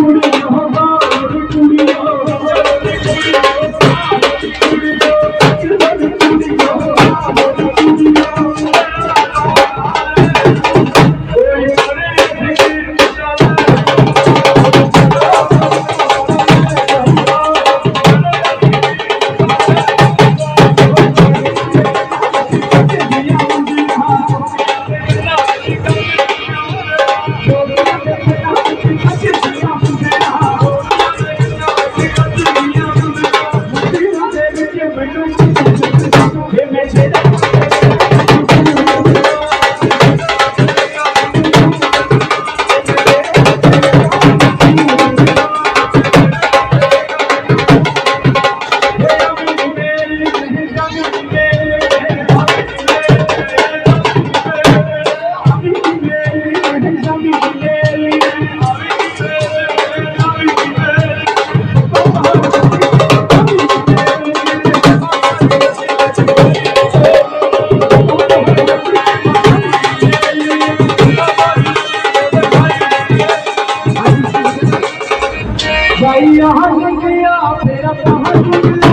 ಕೊಡು Right. ਗਈਆਂ ਹੰਗੀਆਂ ਫਿਰ ਤਾਂ ਹੰਗੀਆਂ